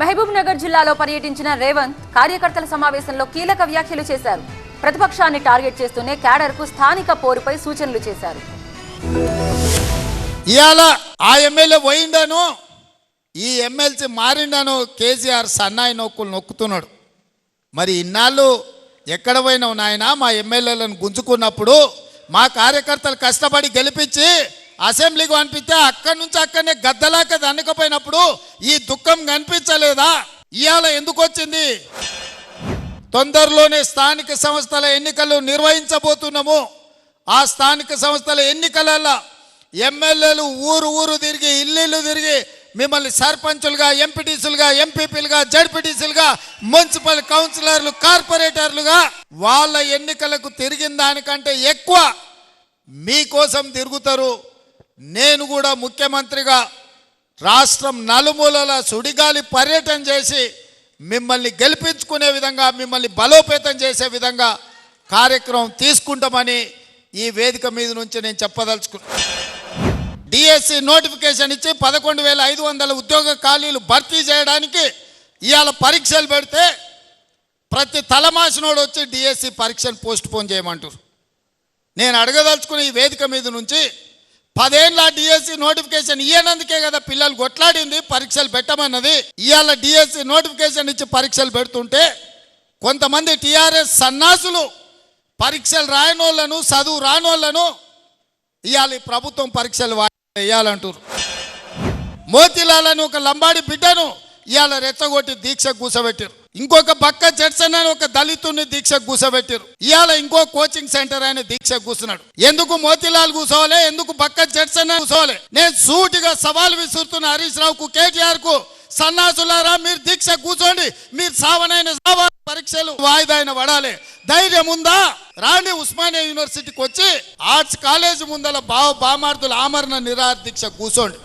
మహబూబ్ నగర్ జిల్లాలో పర్యటించిన రేవంత్ కార్యకర్తల సమావేశంలో కీలక వ్యాఖ్యలు చేశారు. ప్రతిపక్షాన్ని టార్గెట్ చేస్తూనే క్యాడర్కు స్థానిక పోరుపై సూచనలు చేశారు. ఇవాళ ఆ ఎమ్మెల్యే పోయిండాను ఈ ఎమ్మెల్సీ మారిండాను కేసీఆర్ సన్నాయి నొక్కులు నొక్కుతున్నాడు. మరి ఇన్నాళ్ళు ఎక్కడ పోయినావు నాయన? మా ఎమ్మెల్యేలను గుంజుకున్నప్పుడు మా కార్యకర్తలు కష్టపడి గెలిపించి అసెంబ్లీకి పంపిస్తే అక్కడి నుంచి అక్కడనే గద్దలాక దండకపోయినప్పుడు ఈ దుఃఖం కనిపించలేదా? ఇవాళ ఎందుకు వచ్చింది? తొందరలోనే స్థానిక సంస్థల ఎన్నికలు నిర్వహించబోతున్నాము. ఆ స్థానిక సంస్థల ఎన్నికలలో ఎమ్మెల్యేలు ఊరు ఊరు తిరిగి ఇల్లు తిరిగి మిమ్మల్ని సర్పంచులుగా ఎంపీటీసీలుగా ఎంపీపీలుగా జడ్పీటీసీలుగా మున్సిపల్ కౌన్సిలర్లు కార్పొరేటర్లుగా వాళ్ళ ఎన్నికలకు తిరిగిన దానికంటే ఎక్కువ మీకోసం తిరుగుతారు. నేను కూడా ముఖ్యమంత్రిగా రాష్ట్రం నలుమూలల సుడిగాలి పర్యటన చేసి మిమ్మల్ని గెలిపించుకునే విధంగా మిమ్మల్ని బలోపేతం చేసే విధంగా కార్యక్రమం తీసుకుంటామని ఈ వేదిక మీద నుంచి నేను చెప్పదలుచుకున్నాను డిఎస్సి నోటిఫికేషన్ ఇచ్చి పదకొండు వేల ఐదు వందల ఉద్యోగ ఖాళీలు భర్తీ చేయడానికి ఇవాళ పరీక్షలు పెడితే ప్రతి తలమాసినోడు వచ్చి డిఎస్సి పరీక్షను పోస్ట్ పోన్ చేయమంటారు. నేను అడగదలుచుకుని ఈ వేదిక మీద నుంచి పదేళ్ళ డిఎస్సి నోటిఫికేషన్ ఇయ్యనందుకే కదా పిల్లలు కొట్లాడింది పరీక్షలు పెట్టమన్నది. ఇవాళ డిఎస్సి నోటిఫికేషన్ ఇచ్చి పరీక్షలు పెడుతుంటే కొంతమంది టీఆర్ఎస్ సన్నాసులు పరీక్షలు రాయనోళ్ళను చదువు రానోళ్ళను ఇవాళ ఈ ప్రభుత్వం పరీక్షలు వేయాలంటారు మోతిలాల్ ఒక లంబాడి బిడ్డను ఇవాళ రెచ్చగొట్టి దీక్ష కూసబెట్టారు ఇంకొక బక్క జడ్సన్ అని ఒక దళితుని దీక్ష కూసబెట్టారు. ఇవాళ ఇంకో కోచింగ్ సెంటర్ ఆయన దీక్ష కూసున్నాడు. ఎందుకు మోతిలాల్ కూసోవాలి ఎందుకు బక్క జడ్సన్ అని నేను సూటిగా సవాల్ విసురుతున్న హరీష్ రావుకు కేటీఆర్కు సన్నాసులారా మీరు దీక్ష కూర్చోండి మీరు సావనైన సావాలి పరీక్షలు వాయిదా అయిన పడాలి ధైర్యం ఉందా? రాణి ఉస్మానియా యూనివర్సిటీకి వచ్చి ఆర్ట్స్ కాలేజ్ ముందల బావ బామార్థుల ఆమరణ నిరాహార దీక్ష కూర్చోండి